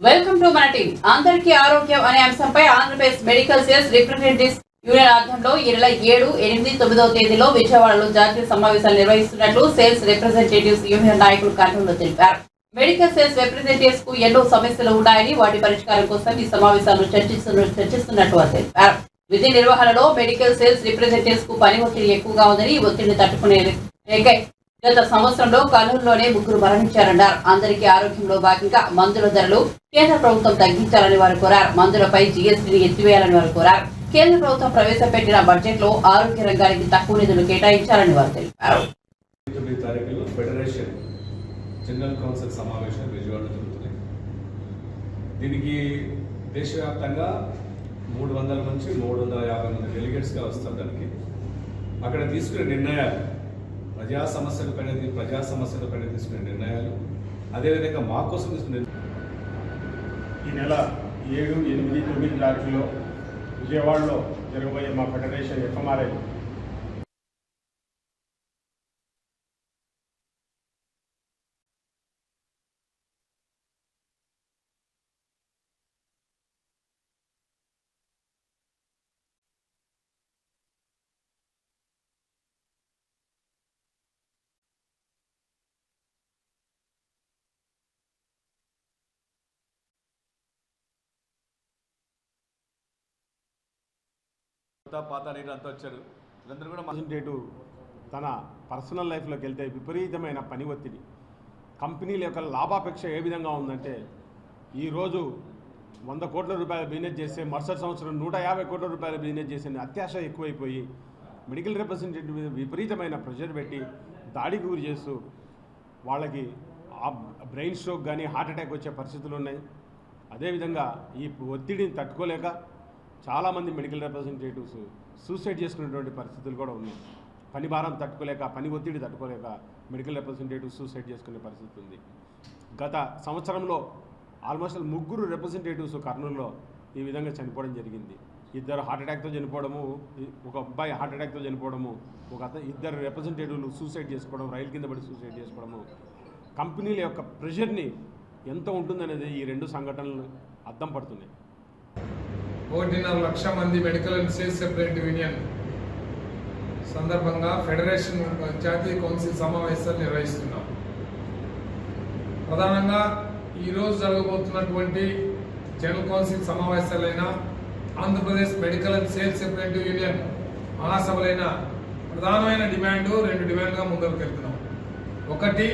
Welcome to మన team అందరికీ ఆరోగ్యం అనే అంశంపై Andhra Pradesh medical sales representatives union ఆధ్వర్యంలో ఈ నెల ఏడు ఎనిమిది తొమ్మిదవ తేదీలో విజయవాడలో జాతీయ సమావేశాలు నిర్వహిస్తున్నట్లు సేల్స్ రిప్రజెంటేటివ్స్ యూనియన్ నాయకులు కార్యక్రమంలో తెలిపారు. మెడికల్ సేల్స్ రిప్రజెంటేటివ్స్కు ఎన్నో సమస్యలు ఉన్నాయని వాటి పరిష్కారం కోసం ఈ సమావేశాలను చర్చిస్తున్న చర్చిస్తున్నట్టు తెలిపారు. విధి నిర్వహణలో మెడికల్ సేల్స్ రిప్రజెంటేటివ్స్కు పని ఒత్తిడి ఎక్కువగా ఉందని ఈ ఒత్తిడిని తట్టుకునే గత సంవత్సరంలో కర్నూలులోనే ముగ్గురు మరణించారన్నారు. అందరికీ ఆరోగ్యంలో భాగంగా మందుల ధరలు కేంద్ర ప్రభుత్వం తగ్గించాలని వారు కోరారు. మందులపై జీఎస్టీని ఎత్తివేయాలని వారు కోరారు. కేంద్ర ప్రభుత్వం ప్రవేశపెట్టిన బడ్జెట్లో ఆరోగ్య రంగానికి తక్కువ నిధులు కేటాయించాలని వారు తెలిపారు. జనరల్ కౌన్సిల్ సమావేశం విజయవాడలో దీనికి దేశవ్యాప్తంగా మూడు వందల నుంచి మూడు వందల యాభై మంది డెలిగేట్స్గా వస్తారు దానికి. అక్కడ తీసుకునే నిర్ణయాలు ప్రజా సమస్యలు పైన ప్రజా సమస్యల పైన తీసుకునే నిర్ణయాలు అదేవిధంగా మా కోసం తీసుకునే ఈ నెల ఏడు ఎనిమిది తొమ్మిది తారీఖులో విజయవాడలో జరగబోయే మా ఫెడరేషన్ ఎఫ్ఎంఆర్ఐ పాత నీరు అంతా వచ్చారు. వీళ్ళందరూ కూడా మా- తన పర్సనల్ లైఫ్లోకి వెళ్తే విపరీతమైన పని ఒత్తిడి. కంపెనీల యొక్క లాభాపేక్ష ఏ విధంగా ఉందంటే ఈరోజు వంద కోట్ల రూపాయల బిజినెస్ చేస్తే మరుసటి సంవత్సరం నూట యాభై కోట్ల రూపాయల బిజినెస్ చేసే అత్యాశ ఎక్కువైపోయి మెడికల్ రిప్రజెంటేటివ్ మీద విపరీతమైన ప్రెషర్ పెట్టి దాడికి గురి చేస్తూ వాళ్ళకి ఆ బ్రెయిన్ స్ట్రోక్ కానీ హార్ట్ అటాక్ వచ్చే పరిస్థితులు ఉన్నాయి. అదేవిధంగా ఈ ఒత్తిడిని తట్టుకోలేక చాలామంది మెడికల్ రిప్రజెంటేటివ్స్ సూసైడ్ చేసుకునేటువంటి పరిస్థితులు కూడా ఉన్నాయి. పని భారం తట్టుకోలేక పని ఒత్తిడి తట్టుకోలేక మెడికల్ రిప్రజెంటేటివ్ సూసైడ్ చేసుకునే పరిస్థితి ఉంది. గత సంవత్సరంలో ఆల్మోస్ట్ ముగ్గురు రిప్రజెంటేటివ్స్ కర్నూలులో ఈ విధంగా చనిపోవడం జరిగింది. ఇద్దరు హార్ట్ అటాక్తో చనిపోవడము ఒక అబ్బాయి హార్ట్ అటాక్తో చనిపోవడము ఒక ఇద్దరు రిప్రజెంటేటివ్లు సూసైడ్ చేసుకోవడం రైలు కింద పడి సూసైడ్ చేసుకోవడము కంపెనీల యొక్క ప్రెషర్ని ఎంత ఉంటుందనేది ఈ రెండు సంఘటనలు అద్దం పడుతున్నాయి. ఒకటిన్నర లక్ష మంది medical and sales separate union సందర్భంగా ఫెడరేషన్ జాతీయ కౌన్సిల్ సమావేశాలు నిర్వహిస్తున్నాం. ప్రధానంగా ఈరోజు జరగబోతున్నటువంటి general council సమావేశాలైన Andhra Pradesh medical and sales representative union మహాసభలైన ప్రధానమైన డిమాండ్ రెండు డిమాండ్గా ముందుకు వెళ్తున్నాం ఒకటి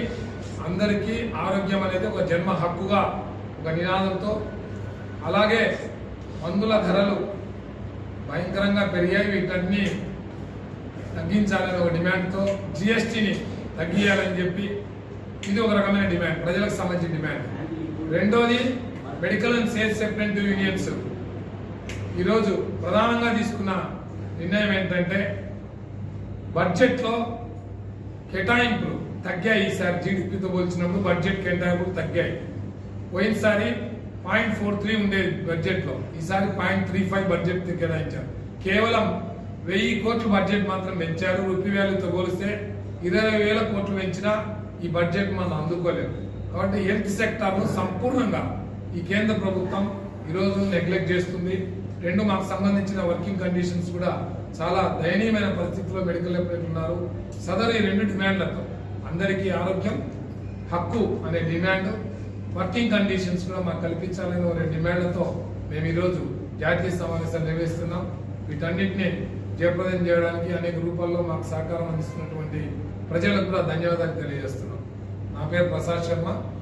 అందరికీ ఆరోగ్యం అనేది ఒక జన్మ హక్కుగా ఒక నినాదంతో అలాగే మందుల ధరలు భయంకరంగా పెరిగాయి. వీటన్ని తగ్గించాలని ఒక డిమాండ్తో జిఎస్టీని తగ్గియాలని చెప్పి ఇది ఒక రకమైన డిమాండ్ ప్రజలకు సంబంధించిన డిమాండ్. రెండోది medical and sales representative unions. ఈరోజు ప్రధానంగా తీసుకున్న నిర్ణయం ఏంటంటే బడ్జెట్లో కేటాయింపులు తగ్గాయి. ఈసారి జీడిపితో పోల్చినప్పుడు బడ్జెట్ కేటాయింపులు తగ్గాయి. పోయినసారి పాయింట్ ఫోర్ త్రీ ఉండేది బడ్జెట్లో. ఈసారి పాయింట్ త్రీ ఫైవ్ బడ్జెట్ కేటాయించారు. కేవలం వెయ్యి కోట్ల బడ్జెట్ మాత్రం పెంచారు రూపీ వాల్యూతో పోలిస్తే ఇరవై వేల కోట్లు పెంచినా ఈ బడ్జెట్ మనం అందుకోలేము కాబట్టి హెల్త్ సెక్టార్ను సంపూర్ణంగా ఈ కేంద్ర ప్రభుత్వం ఈరోజు నెగ్లెక్ట్ చేస్తుంది. రెండు మాకు సంబంధించిన వర్కింగ్ కండిషన్స్ కూడా చాలా దయనీయమైన పరిస్థితిలో మెడికల్ ఉన్నారు. సదరు ఈ రెండు డిమాండ్లతో అందరికీ ఆరోగ్యం హక్కు అనే డిమాండ్ వర్కింగ్ కండిషన్స్ కూడా మాకు కల్పించాలనే ఒక డిమాండ్లతో మేము ఈరోజు జాతీయ సమావేశాలు నిర్వహిస్తున్నాం. వీటన్నిటిని జయప్రదం చేయడానికి అనేక రూపాల్లో మాకు సహకారం అందిస్తున్నటువంటి ప్రజలకు కూడా ధన్యవాదాలు తెలియజేస్తున్నాం. నా పేరు ప్రసాద్ శర్మ.